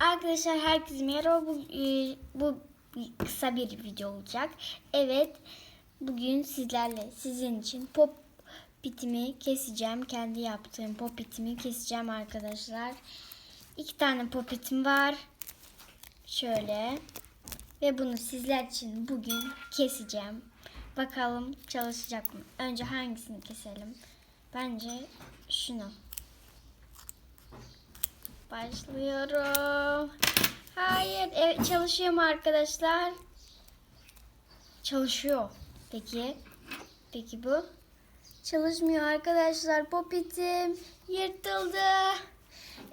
Arkadaşlar herkese merhaba. Bu, e, bu kısa bir video olacak. Evet. Bugün sizlerle sizin için pop bitimi keseceğim. Kendi yaptığım pop bitimi keseceğim arkadaşlar. İki tane pop bitim var. Şöyle. Ve bunu sizler için bugün keseceğim. Bakalım çalışacak mı? Önce hangisini keselim? Bence şunu. Başlıyorum. Hayır, evet çalışıyor mu arkadaşlar? Çalışıyor. Peki, peki bu? Çalışmıyor arkadaşlar. Popitim yırtıldı.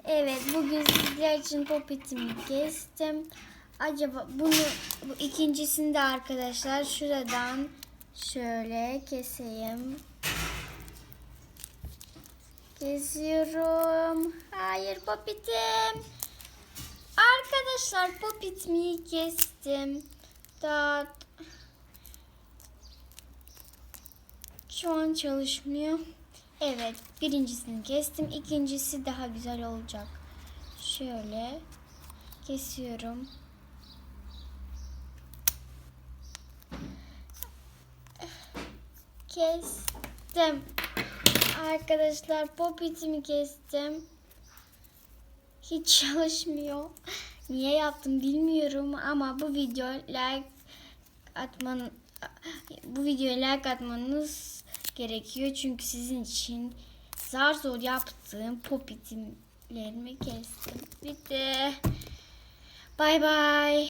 Evet, bugün sizler için popitimi kestim. Acaba bunu, bu ikincisini de arkadaşlar şuradan şöyle keseyim. Kesiyorum. Hayır popitim. Arkadaşlar popitimi kestim. Daha şu an çalışmıyor. Evet birincisini kestim. İkincisi daha güzel olacak. Şöyle kesiyorum. Kestim. Arkadaşlar popitimi kestim. Hiç çalışmıyor. Niye yaptım bilmiyorum ama bu video like atman bu videoya like atmanız gerekiyor çünkü sizin için zar zor yaptığım popitimlerimi kestim. Bitti. Bay bay.